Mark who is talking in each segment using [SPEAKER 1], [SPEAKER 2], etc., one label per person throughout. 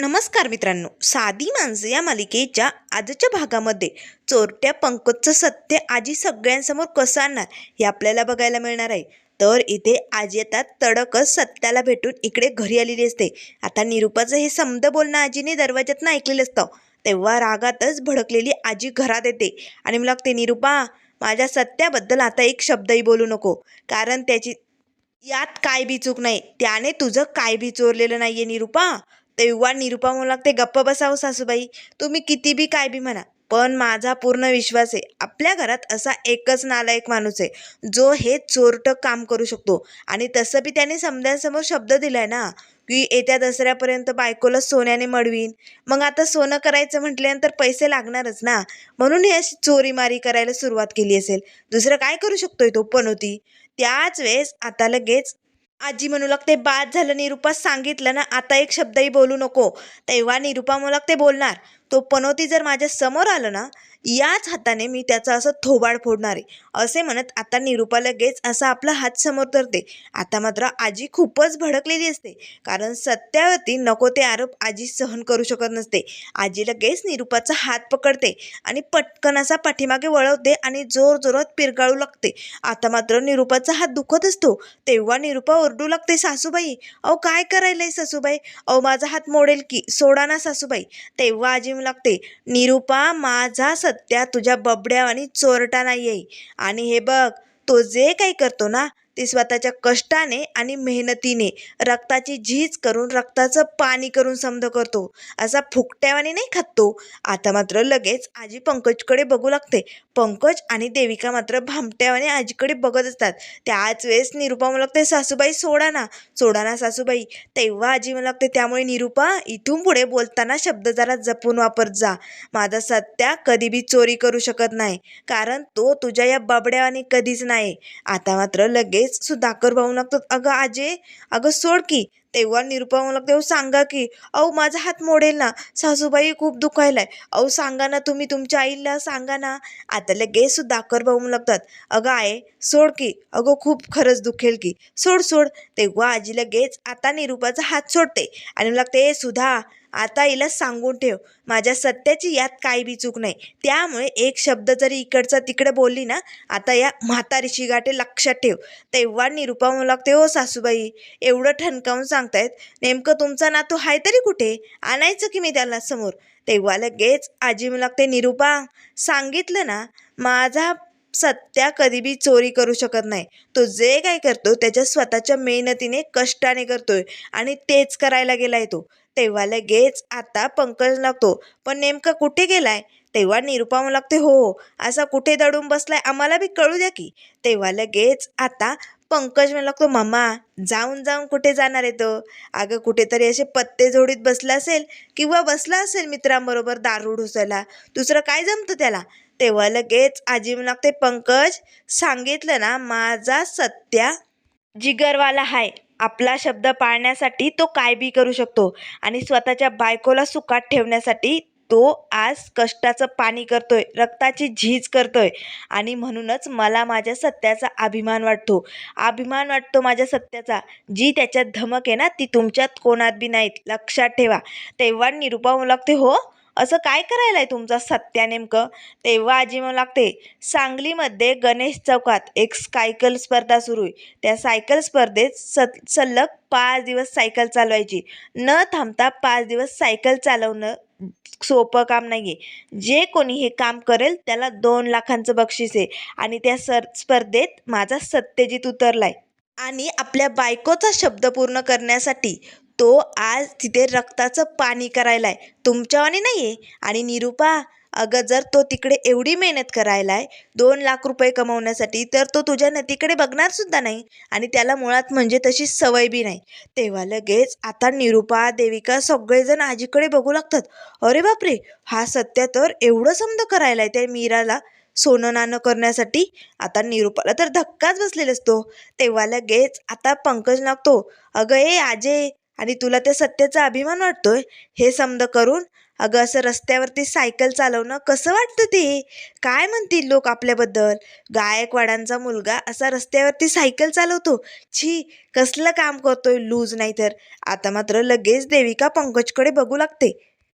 [SPEAKER 1] नमस्कार मित्रांनो. साधी माणसं या मालिकेच्या आजच्या भागामध्ये चोरट्या पंकजचं सत्य आजी सगळ्यांसमोर कसं आणणार हे आपल्याला बघायला मिळणार आहे. तर इथे आजी आता तडकच सत्याला भेटून इकडे घरी आलेली असते. आता निरूपाचं हे समद बोलणं आजीने दरवाज्यातनं ऐकलेलं असतं. तेव्हा रागातच भडकलेली आजी घरात येते आणि मला लागते निरूपा माझ्या सत्याबद्दल आता एक शब्दही बोलू नको. कारण त्याची यात काय बी चूक नाही. त्याने तुझं काय बी चोरलेलं नाही आहे निरूपा. तेव्हा निरुपा म्हणू लागते गप्प बसावं सासूबाई तुम्ही किती बी काय बी म्हणा पण माझा पूर्ण विश्वास आहे आपल्या घरात असा एकच नालायक माणूस आहे जो हे चोरटं काम करू शकतो. आणि तसं बी त्याने समजांसमोर शब्द दिलाय ना की येत्या दसऱ्यापर्यंत बायकोला सोन्याने मडवीन. मग आता सोनं करायचं म्हटल्यानंतर पैसे लागणारच ना म्हणून हे अशी चोरीमारी करायला सुरुवात केली असेल. दुसरं काय करू शकतोय तो पनोती? त्याच वेळेस आता लगेच आजी म्हणू लागते बाद झालं निरूपा सांगितलं ना आता एक शब्दही बोलू नको. तेव्हा निरूपा म्हणू लागते बोलणार तो पनोती जर माझ्यासमोर आलं ना याच हाताने मी त्याचा असं थोबाड फोडणार आहे. असे म्हणत आता निरूपा लगेच असा आपला हात समोर धरते. आता मात्र आजी खूपच भडकलेली असते. कारण सत्यावरती नको ते आरोप आजी सहन करू शकत नसते. आजी लगेच निरूपाचा हात पकडते आणि पटकन असा पाठीमागे वळवते आणि जोर जोरात पिरगाळू लागते. आता मात्र निरूपाचा हात दुखत असतो. तेव्हा निरूपा ओरडू लागते सासूबाई अहो काय करायलंय सासूबाई? अहो माझा हात मोडेल की सोडा ना सासूबाई. तेव्हा आजी लागते निरूपा माझा सत्या तुझ्या बबड्या आणि चोरटा नाही आहे आणि हे बघ तो जे काही करतो ना ती स्वतःच्या कष्टाने आणि मेहनतीने रक्ताची झीज करून रक्ताचं पाणी करून समध करतो. असा फुकट्यावाने नाही खात तो. आता मात्र लगेच आजी पंकजकडे बघू लागते. पंकज आणि देविका मात्र भामट्यावाने आजीकडे बघत असतात. त्याच वेळेस निरूपा म्हणू लागते सासूबाई सोडा ना. सोडा ना सासूबाई. तेव्हा आजी म्हणू लागते त्यामुळे निरूपा इथून पुढे बोलताना शब्द जरा जपून वापरत जा. माझा सत्या कधी बी चोरी करू शकत नाही. कारण तो तुझ्या या बाबड्यावाने कधीच नाही. आता मात्र लगेच सुधाकर भाऊ लागतात अगं आजे अगं सोड की. तेव्हा निरूपा म्हणू लागते अहो सांगा की. अहो माझा हात मोडेल ना. सासूबाई खूप दुखायलाय. अहो सांगा ना तुम्ही तुमच्या आईला सांगा ना. आता लगेच सुधाकर भाऊ लागतात अगं आहे सोड की. अगं खूप खरंच दुखेल की. सोड सोड. तेव्हा आजी लगेच आता निरुपाचा हात सोडते. आणि लागते "ए, सुधा आता हिला सांगून ठेव. माझ्या सत्याची यात काही बी चूक नाही. त्यामुळे एक शब्द जरी इकडचा तिकडे बोलली ना आता या म्हातारीची गाठे लक्षात ठेव. तेव्हा निरुपा म्हणू लागते हो सासूबाई एवढं ठणकावून सांगतायत. नेमकं तुमचा नातू हाय तरी कुठे? आणायचं की मी त्याला समोर? तेव्हा लगेच आजी म्हणू लागते निरूपा सांगितलं ना माझा सत्या कधी बी चोरी करू शकत नाही. तो जे काय करतो त्याच्या स्वतःच्या मेहनतीने कष्टाने करतोय आणि तेच करायला गेलाय तो. तेव्हा लगेच आता पंकज लागतो. पण नेमका कुठे गेलाय? तेव्हा निरुपा म्हणू लागते हो, हो असा कुठे दडून बसलाय? आम्हाला बी कळू द्या की. तेव्हा लगेच आता पंकज म्हणू लागतो मामा जाऊन जाऊन कुठे जाणार आहे तो? अगं कुठेतरी असे पत्ते जोडीत बसला असेल किंवा बसला असेल मित्रांबरोबर दारू ढोसायला दुसरं काय जमतं त्याला? तेव्हा लगेच आजी म्हणू लागते पंकज सांगितलं ना माझा सत्या जिगरवाला हाय. आपला शब्द पाळण्यासाठी तो काय बी करू शकतो. आणि स्वतःच्या बायकोला सुखात ठेवण्यासाठी तो आज कष्टाचं पाणी करतोय रक्ताची झीज करतोय. आणि म्हणूनच मला माझ्या सत्याचा अभिमान वाटतो. अभिमान वाटतो माझ्या सत्याचा. जी त्याच्यात धमक आहे ना ती तुमच्यात कोणात बी नाहीत. लक्षात ठेवा. तेव्हा निरूपा म्हणू लागते हो असं काय करायला आहे तुमचा सत्या नेमकं? तेव्हा आजी म्हणू लागते सांगलीमध्ये गणेश चौकात एक सायकल स्पर्धा सुरू आहे. त्या सायकल स्पर्धेत स सलग पाच दिवस सायकल चालवायची. न थांबता पाच दिवस सायकल चालवणं सोपं काम नाही आहे जे कोणी हे काम करेल त्याला दोन लाखांचं बक्षीस आहे आणि त्या सर स्पर्धेत माझा सत्यजित आहे आणि आपल्या बायकोचा शब्द पूर्ण करण्यासाठी तो आज तिथे रक्ताचं पाणी करायलाय. तुमच्यावानी नाही आहे आणि निरूपा अगं जर तो तिकडे एवढी मेहनत करायलाय दोन लाख रुपये कमवण्यासाठी तर तो तुझ्या नतीकडे बघणार सुद्धा नाही. आणि त्याला मुळात म्हणजे तशी सवय बी नाही. तेव्हा लगेच आता निरूपा देविका सगळेजण आजीकडे बघू लागतात. अरे बापरे! हा सत्य तर एवढं समज करायलाय त्या मीराला सोनं नाणं करण्यासाठी. आता निरूपाला तर धक्काच बसलेला असतो तेव्हा लगेच आता पंकज लागतो अगं ए आजे! आणि तुला त्या सत्याचा अभिमान वाटतोय? हे समज करून अगं असं रस्त्यावरती सायकल चालवणं कसं वाटतं ते? काय म्हणतील लोक आपल्याबद्दल? गायकवाडांचा मुलगा असा रस्त्यावरती सायकल चालवतो. छी कसलं काम करतोय लूज नाही तर आता मात्र लगेच देविका पंकजकडे बघू लागते.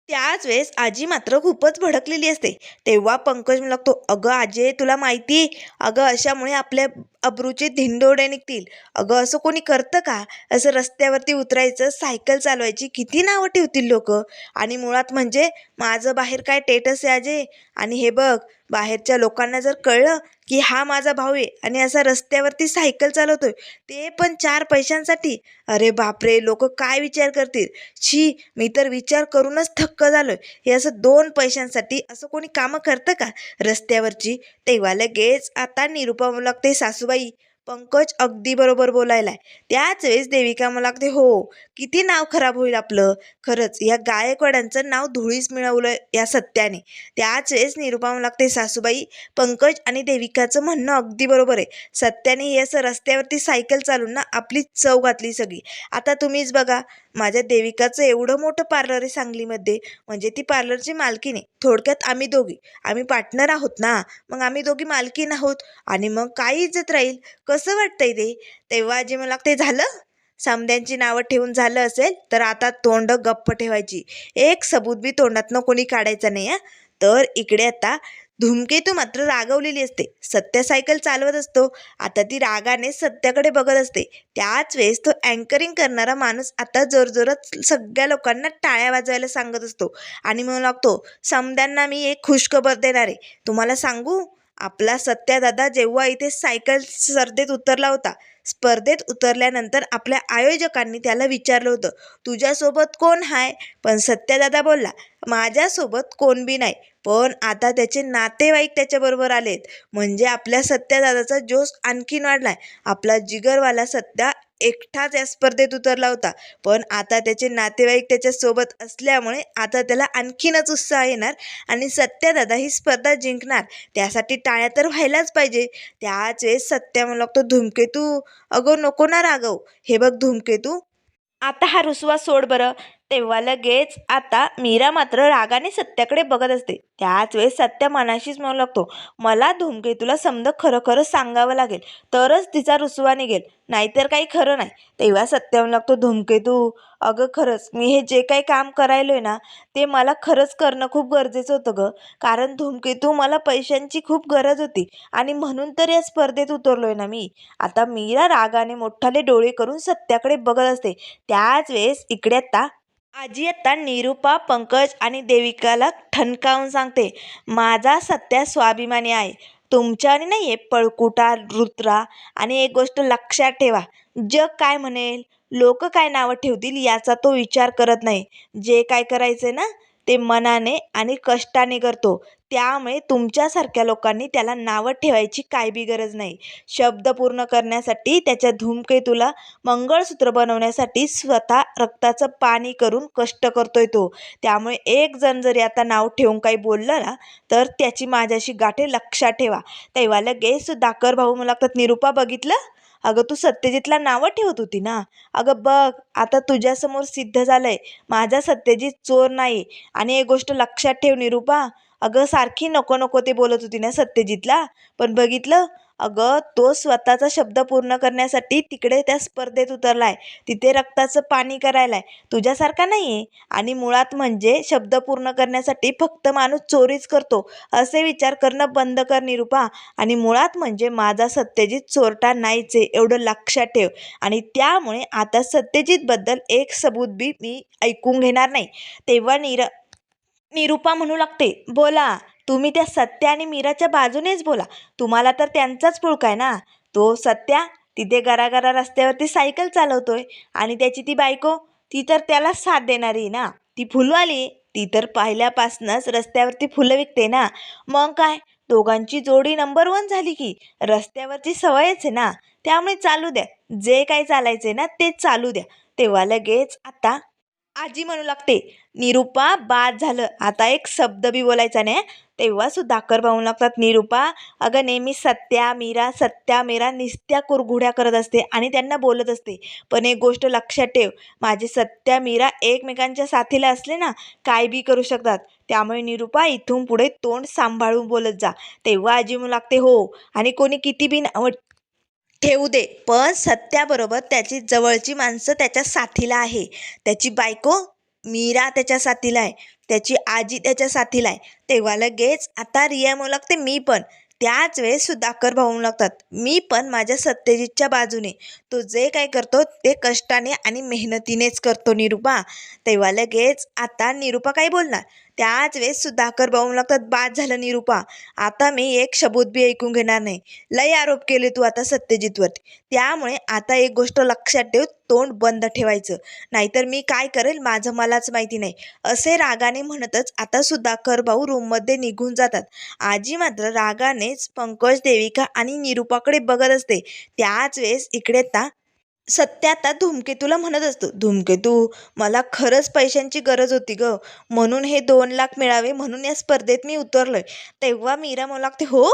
[SPEAKER 1] त्याच वेळेस आजी मात्र खूपच भडकलेली असते. तेव्हा पंकज लागतो अगं आजे तुला माहिती आहे अगं अशामुळे आपल्या अब्रूचे धिंडोडे निघतील. अगं असं कोणी करतं का? असं रस्त्यावरती उतरायचं सायकल चालवायची किती नावं ठेवतील लोक? आणि मुळात म्हणजे माझं बाहेर काय टेटस आहे आजे? आणि हे बघ बाहेरच्या लोकांना जर कळलं की हा माझा भाऊ आहे आणि असा रस्त्यावरती सायकल चालवतोय ते पण चार पैशांसाठी. अरे बापरे लोक काय विचार करतील? छी मी तर विचार करूनच थक्क झालोय. हे असं दोन पैशांसाठी असं कोणी कामं करतं का? रस्त्यावरची तेव्हा लगेच आता निरुपा लागते सासूबाई. पंकज अगदी बरोबर बोलायलाय. त्याच वेळेस देविका मला लागते हो किती नाव खराब होईल आपलं. खरंच या गायकवाडांचं नाव धुळीस मिळवलं या सत्याने. त्याच वेळेस निरुपा मला लागते सासूबाई पंकज आणि देविकाचं म्हणणं अगदी बरोबर आहे. सत्याने हे असं रस्त्यावरती सायकल चालून ना आपली चव घातली सगळी. आता तुम्हीच बघा माझ्या देविकाचं एवढं मोठं पार्लर आहे सांगलीमध्ये. म्हणजे ती पार्लरची मालकीने आहे थोडक्यात आम्ही दोघी. आम्ही पार्टनर आहोत ना. मग आम्ही दोघी मालकीण आहोत. आणि मग काय इज्जत राहील? कसं वाटतंय ते? तेव्हा जे मला ते झालं समद्यांची नावं ठेवून झालं असेल तर आता तोंड गप्प ठेवायची. एक सबूत बी तोंडातनं कोणी काढायचं नाही हा? तर इकडे आता धूमकेतू मात्र रागवलेली असते. सत्य सायकल चालवत असतो. आता ती रागाने सत्याकडे बघत असते. त्याच वेळेस तो अँकरिंग करणारा माणूस आता जोरजोरात सगळ्या लोकांना टाळ्या वाजवायला सांगत असतो. आणि म्हणू लागतो समद्यांना मी एक खुशखबर देणार. आहे तुम्हाला सांगू? आपला सत्यादादा जेव्हा इथे सायकल स्पर्धेत उतरला होता स्पर्धेत उतरल्यानंतर आपल्या आयोजकांनी त्याला विचारलं होतं तुझ्यासोबत कोण आहे पण सत्यादादा बोलला माझ्यासोबत कोण बी नाही पण आता त्याचे नातेवाईक त्याच्याबरोबर आलेत. म्हणजे आपल्या सत्यादादाचा जोश आणखीन आहे आपला जिगरवाला सत्या एकटाच या स्पर्धेत उतरला होता. पण आता त्याचे नातेवाईक त्याच्यासोबत असल्यामुळे आता त्याला आणखीनच उत्साह येणार आणि सत्यादादा ही स्पर्धा जिंकणार. त्यासाठी टाळ्या तर व्हायलाच पाहिजे. त्याच वेळेस सत्या म्हणू लागतो धूमकेतू अगो नको ना रागव हे बघ धूमकेतू. आता हा रुसवा सोड बरं. तेव्हा लगेच आता मीरा मात्र रागाने सत्याकडे बघत असते. त्याच वेळेस सत्या मनाशीच म्हणू लागतो मला धूमकेतूला समज खरं खरं सांगावं लागेल तरच तिचा रुसवा निघेल नाहीतर काही खरं नाही. तेव्हा सत्या म्हणू लागतो धूमकेतू अगं खरंच मी हे जे काही काम करायलोय ना ते मला खरंच करणं खूप गरजेचं होतं गं. कारण धूमकेतू मला पैशांची खूप गरज होती आणि म्हणून तर या स्पर्धेत उतरलोय ना मी. आता मीरा रागाने मोठाले डोळे करून सत्याकडे बघत असते. त्याच वेळेस इकडे आता आजी आत्ता निरुपा पंकज आणि देविकाला ठणकावून सांगते माझा सत्या स्वाभिमानी आहे. तुमच्याने नाही आहे पळकुटा रुत्रा आणि एक गोष्ट लक्षात ठेवा. जग काय म्हणेल लोक काय नावं ठेवतील याचा तो विचार करत नाही. जे काय करायचं ना ते मनाने आणि कष्टाने करतो. त्यामुळे तुमच्यासारख्या लोकांनी त्याला नावं ठेवायची काय बी गरज नाही. शब्द पूर्ण करण्यासाठी त्याच्या धूमकेतूला मंगळसूत्र बनवण्यासाठी स्वतः रक्ताचं पाणी करून कष्ट करतोय तो. त्यामुळे एक जण जरी आता नाव ठेवून काही बोललं ना तर त्याची माझ्याशी गाठे लक्षात ठेवा. तेव्हा लगेच दाकर भाऊ मला लागतात निरुपा बघितलं? अगं तू सत्यजितला नावं ठेवत होती ना? अगं बघ आता तुझ्यासमोर सिद्ध झालंय. माझा सत्यजित चोर नाही. आणि एक गोष्ट लक्षात ठेव निरुपा. अगं सारखी नको नको ते बोलत होती ना सत्यजितला? पण बघितलं? अगं तो स्वतःचा शब्द पूर्ण करण्यासाठी तिकडे त्या स्पर्धेत उतरलाय. तिथे रक्ताचं पाणी करायलाय. तुझ्यासारखा नाही आहे आणि मुळात म्हणजे शब्द पूर्ण करण्यासाठी फक्त माणूस चोरीच करतो असे विचार करणं बंद कर निरुपा. आणि मुळात म्हणजे माझा सत्यजित चोरटा नाहीच आहे एवढं लक्षात ठेव. आणि त्यामुळे आता सत्यजितबद्दल एक सबूत बी मी ऐकून घेणार नाही. तेव्हा निर निरुपा म्हणू लागते बोला. तुम्ही त्या सत्या आणि मीराच्या बाजूनेच बोला. तुम्हाला तर त्यांचाच पुळका आहे ना? तो सत्या तिथे गरागरा रस्त्यावरती सायकल चालवतोय आणि त्याची ती बायको ती तर त्याला साथ देणारी ना? ती फुलवाली ती तर पहिल्यापासूनच रस्त्यावरती फुलं विकते ना? मग काय? दोघांची जोडी नंबर वन झाली की रस्त्यावरची सवयच आहे ना? त्यामुळे चालू द्या. जे काही चालायचे ना ते चालू द्या. तेव्हा लगेच आता आजी म्हणू लागते निरुपा बाद झालं. आता एक शब्द बी बोलायचा नाही तेव्हा आकर पाहू लागतात निरूपा अगं नेहमी सत्या मीरा सत्या मीरा निस्त्या कुरघुड्या करत असते आणि त्यांना बोलत असते. पण एक गोष्ट लक्षात ठेव माझे सत्या मीरा एकमेकांच्या साथीला असले ना काय बी करू शकतात. त्यामुळे निरूपा इथून पुढे तोंड सांभाळून बोलत जा. तेव्हा आजी म्हणू लागते हो आणि कोणी किती बी ठेवू दे पण सत्याबरोबर त्याची जवळची माणसं त्याच्या साथीला आहे. त्याची बायको मीरा त्याच्या साथीला आहे. त्याची आजी त्याच्या साथीला आहे. तेव्हा लगेच आता रिया म्हणू लागते मी पण. त्याच वेळेस सुधाकर भाऊ लागतात मी पण माझ्या सत्यजितच्या बाजूने. तो जे काय करतो ते कष्टाने आणि मेहनतीनेच करतो निरूपा. तेव्हा लगेच आता निरूपा काय बोलणार. त्याच वेळेस सुधाकर भाऊ लागतात बाद झालं निरूपा आता मी एक शबूत बी ऐकून घेणार नाही. लय आरोप केले तू आता सत्यजितवरती त्यामुळे आता एक गोष्ट लक्षात ठेव तोंड बंद ठेवायचं. नाहीतर मी काय करेल माझं मलाच माहिती नाही. असे रागाने म्हणतच आता सुधाकर भाऊ रूममध्ये निघून जातात. आजी मात्र रागानेच पंकज देविका आणि निरूपाकडे बघत असते. त्याच वेळेस इकडे ता सत्य आता धूमकेतूला म्हणत असतो धूमकेतू मला खरंच पैशांची गरज होती ग. म्हणून हे दोन लाख मिळावे म्हणून या स्पर्धेत मी उतरलोय. तेव्हा मीरा मला लागते हो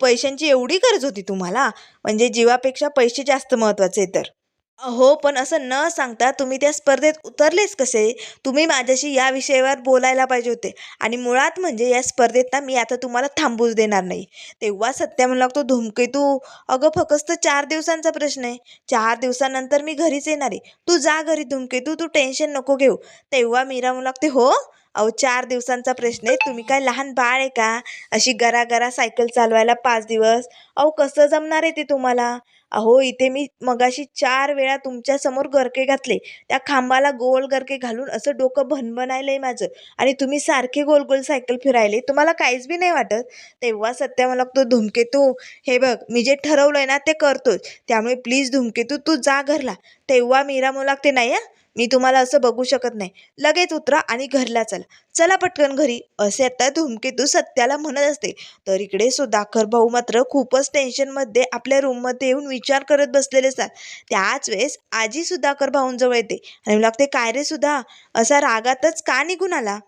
[SPEAKER 1] पैशांची एवढी गरज होती तुम्हाला? म्हणजे जीवापेक्षा पैसे जास्त महत्त्वाचे तर. हो पण असं न सांगता तुम्ही त्या स्पर्धेत उतरलेच कसे? तुम्ही माझ्याशी या विषयावर बोलायला पाहिजे होते. आणि मुळात म्हणजे या स्पर्धेत ना मी आता तुम्हाला थांबूच देणार नाही. तेव्हा सत्या म्हणू लागतो धुमकेतू. अगं फक्त चार दिवसांचा प्रश्न आहे. चार दिवसानंतर मी घरीच येणार आहे. तू जा घरी धुमकेतू तू टेन्शन नको घेऊ. तेव्हा मीरा म्हणू लागते हो अहो चार दिवसांचा प्रश्न आहे. तुम्ही काय लहान बाळ आहे का? अशी गरा गरा सायकल चालवायला पाच दिवस. अहो कसं जमणार आहे ते तुम्हाला? अहो इथे मी मगाशी चार वेळा तुमच्यासमोर गरके घातले. त्या खांबाला गोल गरके घालून असं डोकं भनभनायलंय माझं. आणि तुम्ही सारखे गोल गोल सायकल फिरायले तुम्हाला काहीच बी नाही वाटत. तेव्हा सत्या मला तू धुमकेतू हे बघ मी जे ठरवलंय ना ते करतोच. त्यामुळे प्लीज धुमकेतू तू जा घरला. तेव्हा मीरा मुलाक ते नाही हं? मी तुम्हाला असं बघू शकत नाही. लगेच उतरा आणि घरला चला. चला पटकन घरी. असे आता धूमकेतू सत्याला म्हणत असते. तर इकडे सुधाकर भाऊ मात्र खूपच टेन्शनमध्ये आपल्या रूममध्ये येऊन विचार करत बसलेले असतात. त्याच वेळेस आजी सुधाकर भाऊंजवळ येते. आणि लागते काय रे सुधा? असा रागातच का निघून आला?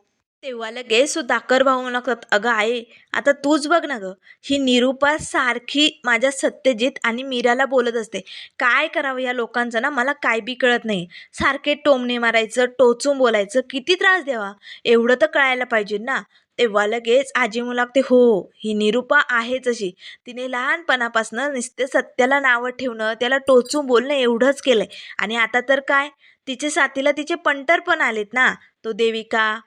[SPEAKER 1] तेव्हा लगेच सुधाकर भाऊ म्हणू लागतात अगं आहे आता तूच बघ ना गं. ही निरूपा सारखी माझ्या सत्यजित आणि मीराला बोलत असते. काय करावं या लोकांचं ना? मला काय बी कळत नाही. सारखे टोमणे मारायचं टोचून बोलायचं किती त्रास द्यावा? एवढं तर कळायला पाहिजे ना? तेव्हा लगेच आजी म्हणू लागते हो ही निरूपा आहेच अशी. तिने लहानपणापासून नुसते सत्याला नावं ठेवणं त्याला टोचून बोलणं एवढंच केलंय. आणि आता तर काय? तिचे साथीला तिचे पंटर पण आलेत ना? तो देविका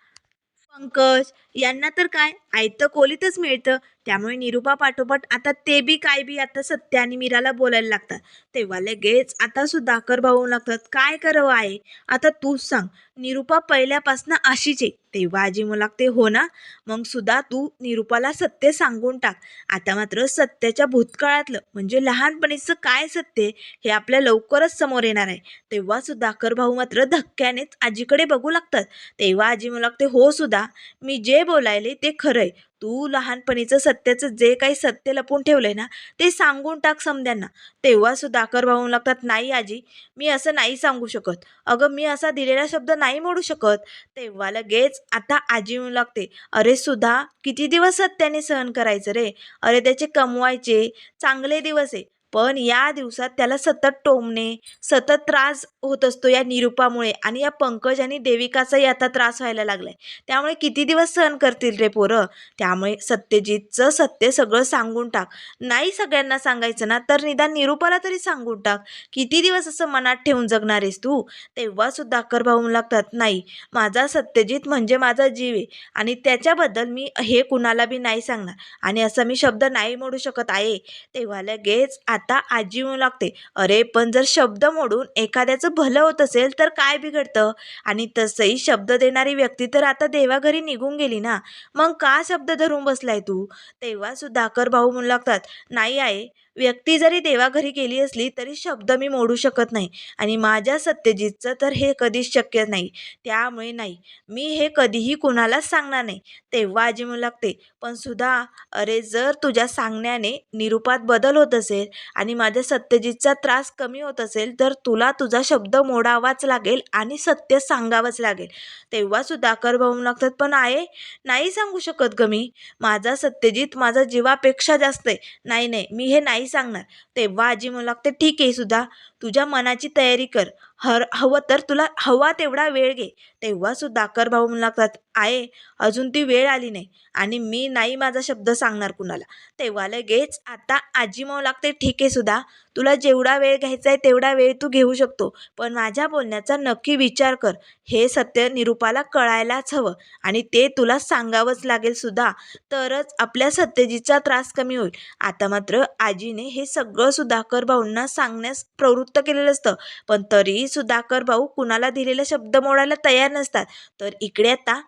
[SPEAKER 1] पंकज यांना तर काय? आयतं कोलीतच मिळतं. त्यामुळे निरूपा पाठोपाठ आता ते बी काय बी आता सत्य आणि मीराला बोलायला लागतात. तेव्हा लगेच आता सुधाकर भाऊ लागतात. काय करावं आहे? आता तूच सांग. निरूपा पहिल्यापासून अशीच आहे. तेव्हा आजी म्हणू ते हो ना. मग सुद्धा तू निरूपाला सत्य सांगून टाक. आता मात्र सत्याच्या भूतकाळातलं म्हणजे लहानपणीचं काय सत्य आहे हे आपल्या लवकरच समोर येणार आहे. तेव्हा सुधाकर भाऊ मात्र धक्क्यानेच आजीकडे बघू लागतात. तेव्हा आजी म्हणू ते हो सुद्धा मी जे बोलायले ते खरंय तू लहानपणीचं सत्याचं जे काही सत्य लपून ठेवलंय ना ते सांगून टाक समद्यांना. तेव्हा आकर भाऊ लागतात नाही आजी मी असं नाही सांगू शकत. अगं मी असा दिलेला शब्द नाही मोडू शकत. तेव्हा लगेच आता आजी म्हणू लागते अरे सुद्धा किती दिवस सत्याने सहन करायचं रे? अरे त्याचे कमवायचे चांगले दिवस आहे. पण या दिवसात त्याला सतत टोमणे सतत त्रास होत असतो या निरूपामुळे आणि या पंकज आणि देविकाचाही आता त्रास व्हायला लागलाय. त्यामुळे किती दिवस सहन करतील रे पोरं? त्यामुळे सत्यजितचं सत्य सगळं सांगून टाक. नाही सगळ्यांना सांगायचं ना तर निदान निरूपाला तरी सांगून टाक. किती दिवस असं मनात ठेवून जगणार आहेस तू? तेव्हा सुद्धा अक्कर भाऊ लागतात नाही माझा सत्यजित म्हणजे माझा जीव आहे आणि त्याच्याबद्दल मी हे कुणाला बी नाही सांगणार आणि असं मी शब्द नाही मोडू शकत आहे. तेव्हा लगेच आता आता आजी म्हणू लागते अरे पण जर शब्द मोडून एखाद्याचं भलं होत असेल तर काय बिघडतं? आणि तसंही शब्द देणारी व्यक्ती तर आता देवाघरी निघून गेली ना. मग का शब्द धरून बसलाय तू? तेव्हा सुधाकर भाऊ म्हणू लागतात नाही आहे व्यक्ती जरी देवाघरी गेली असली तरी शब्द मी मोडू शकत नाही. आणि माझ्या सत्यजितचं तर हे कधीच शक्य नाही. त्यामुळे नाही. मी हे कधीही कुणालाच सांगणार नाही. तेव्हा आजी लागते पण सुद्धा अरे जर तुझ्या सांगण्याने निरूपात बदल होत असेल आणि माझ्या सत्यजितचा त्रास कमी होत असेल तर तुला तुझा शब्द मोडावाच लागेल आणि सत्य सांगावंच लागेल. तेव्हा सुधाकर भाऊ लागतात पण आहे नाही सांगू शकत ग मी. माझा सत्यजित माझा जीवापेक्षा जास्त आहे. नाही नाही. मी हे नाही सांगणार. तेव्हा आजी म्हणू लागते ठीक आहे सुद्धा तुझ्या मनाची तयारी कर. हर हवं तर तुला हवा तेवढा वेळ घे. तेव्हा सुधाकर भाऊ म्हणू लागतात आहे अजून ती वेळ आली नाही आणि मी नाही माझा शब्द सांगणार कुणाला. तेव्हा लगेच आता आजी म्हणू लागते ठीक आहे सुद्धा तुला जेवढा वेळ घ्यायचा आहे तेवढा वेळ तू घेऊ शकतो. पण माझ्या बोलण्याचा नक्की विचार कर. हे सत्य निरूपाला कळायलाच हवं आणि ते तुला सांगावंच लागेल सुद्धा तरच आपल्या सत्यजीचा त्रास कमी होईल. आता मात्र आजीने हे सगळं सुधाकर भाऊंना सांगण्यास प्रवृत्त केलेलं असतं. पण तरीही सुधाकर भाऊ कुणाला दिलेला शब्द मोडायला तयार नसतात. तर इकडे आता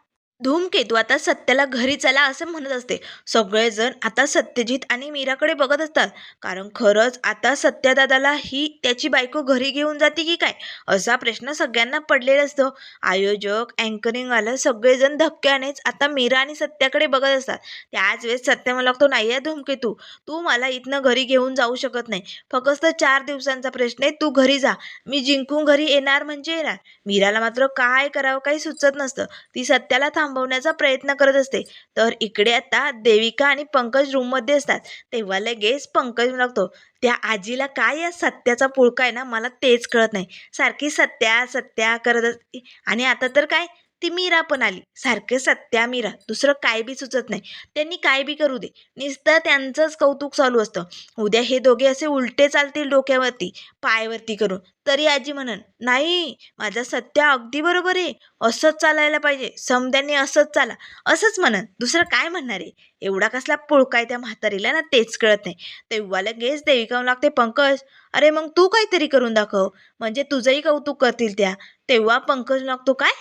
[SPEAKER 1] धूमकेतू आता सत्याला घरी चला असं म्हणत असते. सगळेजण आता सत्यजित आणि मीराकडे बघत असतात. कारण खरंच आता सत्यदादाला ही त्याची बायको घरी घेऊन जाते की काय? असा प्रश्न सगळ्यांना पडलेला असतो. आयोजक अँकरिंगवाला सगळेजण धक्क्यानेच आता मीरा आणि सत्याकडे बघत असतात. त्याच वेळेस सत्य मला लागतो नाही आहे धूमकेतू तू मला इथनं घरी घेऊन जाऊ शकत नाही. फक्त चार दिवसांचा प्रश्न आहे तू घरी जा. मी जिंकून घरी येणार म्हणजे येणार. मीराला मात्र काय करावं काही सुचत नसतं. ती सत्याला थांब थांबवण्याचा प्रयत्न करत असते. तर इकडे आता देविका आणि पंकज रूममध्ये असतात. तेव्हा लगेच पंकज लागतो त्या आजीला काय या सत्याचा पुळका आहे ना? मला तेच कळत नाही. सारखी सत्या सत्या करत असते. आणि आता तर काय? ती मीरा पण आली. सारखे सत्या मीरा. दुसरं काय बी सुचत नाही. त्यांनी काय बी करू दे. नुसतं त्यांचंच कौतुक चालू असतं. उद्या हे दोघे असे उलटे चालतील डोक्यावरती पायवरती करून. तरी आजी म्हणन नाही माझा सत्या अगदी बरोबर आहे. असंच चालायला पाहिजे. समद्यांनी असंच चाला. असंच म्हणन. दुसरं काय म्हणणार आहे? एवढा कसला पुळकाय त्या म्हातारीला ना तेच कळत नाही. तेव्हा लगेच देविका लागते पंकज. अरे मग तू काहीतरी करून दाखव. म्हणजे तुझंही कौतुक करतील त्या. तेव्हा पंकज लागतो काय?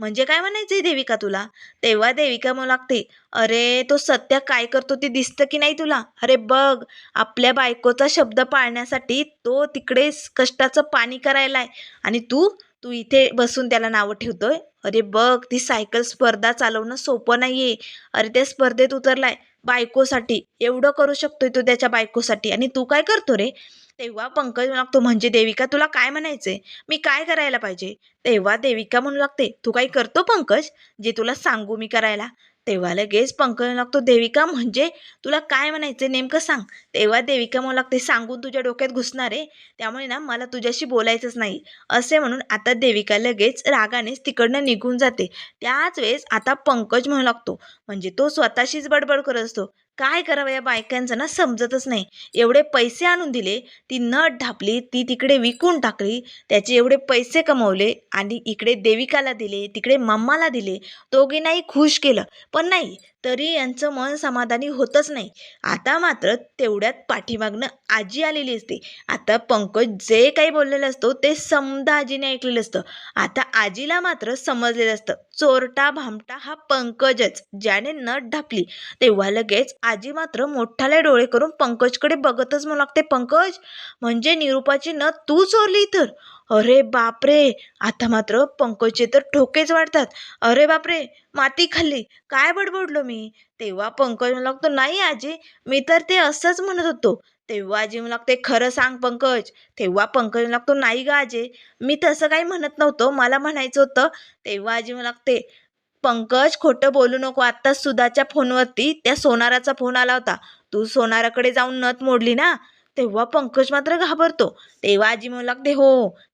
[SPEAKER 1] म्हणजे काय म्हणायचंय देविका तुला? तेव्हा देविका म्हणू लागते अरे तो सत्य काय करतो ते दिसतं की नाही तुला? अरे बघ आपल्या बायकोचा शब्द पाळण्यासाठी तो तिकडे कष्टाचं पाणी करायला आहे आणि तू तू इथे बसून त्याला नावं ठेवतोय. अरे बघ ती सायकल स्पर्धा चालवणं सोपं नाही आहे अरे त्या स्पर्धेत उतरलाय बायकोसाठी. एवढं करू शकतोय तो त्याच्या बायकोसाठी आणि तू काय करतो रे? तेव्हा पंकज म्हणू लागतो म्हणजे देविका? तुला काय म्हणायचंय? मी काय करायला पाहिजे? तेव्हा देविका म्हणू लागते तू काही करतो पंकज? जे तुला सांगू मी करायला. तेव्हा लगेच पंकज म्हणू लागतो देविका म्हणजे तुला काय म्हणायचं नेमकं सांग. तेव्हा देविका म्हणू लागते सांगून तुझ्या डोक्यात घुसणार आहे. त्यामुळे ना मला तुझ्याशी बोलायचंच नाही. असे म्हणून आता देविका लगेच रागानेच तिकडनं निघून जाते. त्याच वेळेस आता पंकज म्हणू लागतो म्हणजे तो स्वतःशीच बडबड करत असतो. काय करावं या बायकांचं ना समजतच नाही. एवढे पैसे आणून दिले ती नट ढापली ती तिकडे विकून टाकली त्याचे एवढे पैसे कमवले आणि इकडे देविकाला दिले तिकडे मम्माला दिले दोघींनाही खुश केलं. पण नाही तरी यांचं मन समाधानी होतच नाही. आता मात्र तेवढ्यात पाठीमागनं आजी आलेली असते. आता पंकज जे काही बोललेलं असतो ते समदा आजीने ऐकलेलं असतं. आता आजीला मात्र समजलेलं असतं. चोरटा भामटा हा पंकजच ज्याने नट ढापली. तेव्हा लगेच आजी मात्र मोठाले डोळे करून पंकजकडे बघतच म्हणू लागते पंकज म्हणजे निरूपाची नथ तू चोरली तर अरे बापरे! आता मात्र पंकजचे तर ठोकेच वाढतात. अरे बापरे! माती खाल्ली. काय बडबडलो मी? तेव्हा पंकज म्हणू लागतो नाही आजी मी तर ते असंच म्हणत होतो. तेव्हा आजी म्हणू लागते खरं सांग पंकज. तेव्हा पंकज म्हणू लागतो नाही गं आजे मी तसं काही म्हणत नव्हतो. मला म्हणायचं होतं. तेव्हा आजी म्हणू लागते पंकज खोटं बोलू नको. आत्ताच सुधाच्या फोनवरती त्या सोनाराचा फोन आला होता. तू सोनाराकडे जाऊन नथ मोडली ना? तेव्हा पंकज मात्र घाबरतो. तेव्हा आजी म्हणू लागते हो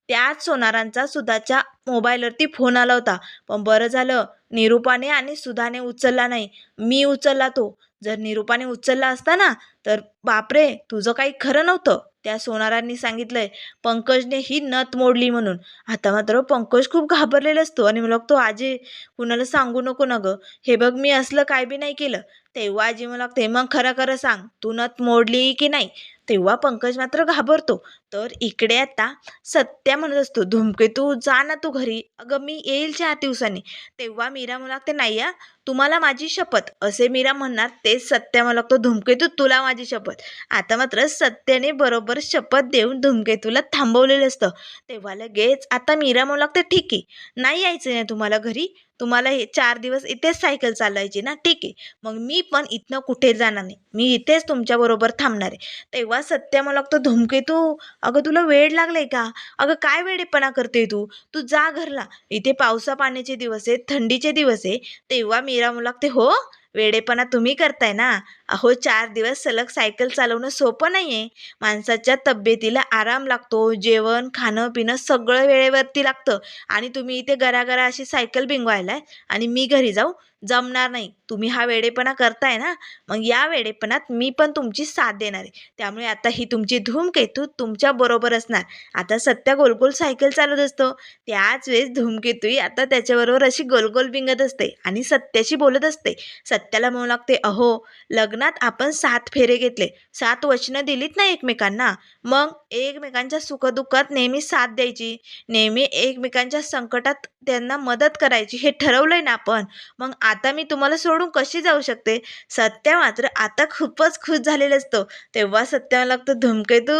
[SPEAKER 1] त्याच सोनारांचा सुधाच्या मोबाईलवरती फोन आला होता. पण बरं झालं निरूपाने आणि सुधाने उचलला नाही. मी उचलला तो. जर निरूपाने उचलला असता ना तर बापरे तुझं काही खरं नव्हतं त्या सोनारांनी सांगितलंय. पंकजने ही नत मोडली म्हणून. आता मात्र पंकज खूप घाबरलेला असतो आणि मग तो आजी कुणाला सांगू नको ना गं. हे बघ मी असलं काय बी नाही केलं. तेव्हा आजी मला लागते मग खरं खरं सांग तू नथ मोडली की नाही? तेव्हा पंकज मात्र घाबरतो. तर इकडे आता सत्या म्हणत असतो धूमकेतू जा ना तू घरी. अगं मी येईल चार दिवसांनी. तेव्हा मीरा मुलागते लागते नाही या तुम्हाला माझी शपथ. असे मीरा म्हणणार तेच सत्या मला लागतो तुला माझी शपथ. आता मात्र सत्याने बरोबर शपथ देऊन धुमकेतूला थांबवलेलं असतं. तेव्हा लगेच आता मीरा म्हणू लागते ठीक आहे. नाही यायचं नाही तुम्हाला घरी? तुम्हाला हे चार दिवस इथेच सायकल चालवायची ना? ठीक आहे. मग मी पण इथनं कुठे जाणार नाही? मी इथेच तुमच्याबरोबर थांबणार आहे. तेव्हा सत्या मला लागतो धुमकेतू अगं तुला वेळ लागलाय का? अगं काय वेडेपणा करते तू? तू जा घरला. इथे पावसा पाण्याचे दिवस आहे थंडीचे दिवस आहे. तेव्हा मीरा मला लागते हो वेडेपणा तुम्ही करताय ना? अहो चार दिवस सलग सायकल चालवणं सोपं नाही आहे माणसाच्या तब्येतीला आराम लागतो जेवण खाणं पिणं सगळं वेळेवरती लागतं. आणि तुम्ही इथे गरागरा अशी सायकल बिंगवायलाय आणि मी घरी जाऊ जमणार नाही. तुम्ही हा वेडेपणा करताय ना मग या वेडेपणात मी पण तुमची साथ देणार आहे. त्यामुळे आता ही तुमची धूमकेतू तुमच्या बरोबर असणार. आता सत्या गोलगोल सायकल चालत असतो. त्याच वेळेस धूमकेतूही आता त्याच्याबरोबर अशी गोलगोल बिंगत असते आणि सत्याशी बोलत असते. सत्याला म्हणू लागते अहो लग्नात आपण सात फेरे घेतले. सात वचनं दिलीत ना एकमेकांना? मग एकमेकांच्या सुखदुःखात नेहमी साथ द्यायची. नेहमी एकमेकांच्या संकटात त्यांना मदत करायची. हे ठरवलंय ना आपण? मग आता मी तुम्हाला सोडून कशी जाऊ शकते? सत्या मात्र आता खूपच खुश झालेलं असतो. तेव्हा सत्याला लागतं धमकेतू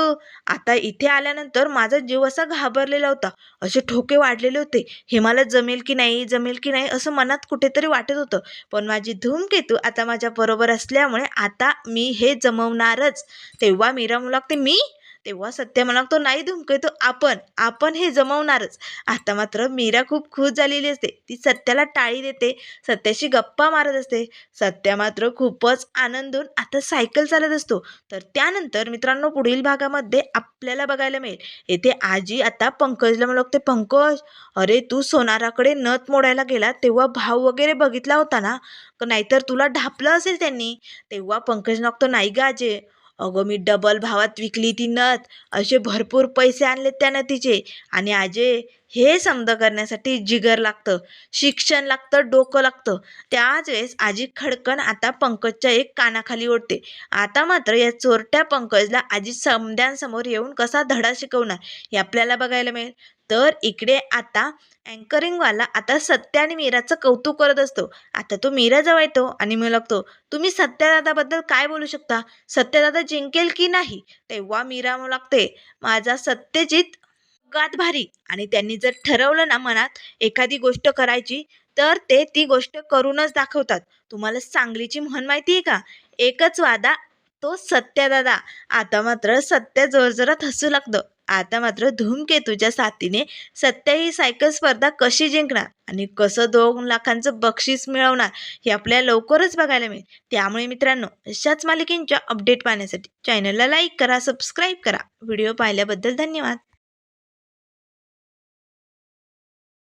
[SPEAKER 1] आता इथे आल्यानंतर माझा जीव असा घाबरलेला होता. असे ठोके वाढलेले होते. हे मला जमेल की नाही जमेल की नाही असं मनात कुठेतरी वाटत होतं. पण माझी धूमकेतू आता माझ्या बरोबर असल्यामुळे आता मी हे जमवणारच. तेव्हा मीरा म्हणू लागते मी? तेव्हा सत्य म्हणा तो नाही धुमकतो आपण आपण हे जमवणारच. आता मात्र मीरा खूप खुश झालेली असते. ती सत्याला टाळी देते सत्याशी गप्पा मारत असते. सत्या मात्र खूपच आनंदून आता सायकल चालत असतो. तर त्यानंतर मित्रांनो पुढील भागामध्ये आपल्याला बघायला मिळेल. येथे आजी आता पंकजला म्हणू लागते पंकज अरे तू सोनाराकडे नथ मोडायला गेला तेव्हा भाव वगैरे बघितला होता ना? नाहीतर तुला ढापलं असेल त्यांनी. तेव्हा पंकज नागतो नाही गाजे अगं मी डबल भावात विकली ती नथ. असे भरपूर पैसे आणलेत त्या नथीचे आणि आजे हे समज करण्यासाठी जिगर लागतं शिक्षण लागतं डोकं लागतं. त्याच वेळेस आजी खडकन आता पंकजच्या एक कानाखाली ओढते. आता मात्र या चोरट्या पंकजला आजी समद्यांसमोर येऊन कसा धडा शिकवणार? हे आपल्याला बघायला मिळेल. तर इकडे आता अँकरिंगवाला आता सत्य आणि मीराचं कौतुक करत असतो. आता तो मीराजवळ येतो आणि मी लागतो तुम्ही सत्यदादाबद्दल काय बोलू शकता? सत्यदादा जिंकेल की नाही? तेव्हा मीरा म्हणू लागते माझा सत्यजित गात भारी. आणि त्यांनी जर ठरवलं ना मनात एखादी गोष्ट करायची तर ते ती गोष्ट करूनच दाखवतात. तुम्हाला सांगलीची म्हण माहिती आहे का? एकच वादा तो सत्यदादा. आता मात्र सत्य जोरजोरात हसू लागतं. आता मात्र धूमकेतूच्या साथीने सत्य ही सायकल स्पर्धा कशी जिंकणार आणि कसं दोन लाखांचं बक्षीस मिळवणार हे आपल्याला लवकरच बघायला मिळेल. त्यामुळे मित्रांनो अशाच मालिकेंच्या अपडेट पाहण्यासाठी चॅनलला लाईक करा सबस्क्राईब करा. व्हिडिओ पाहिल्याबद्दल धन्यवाद.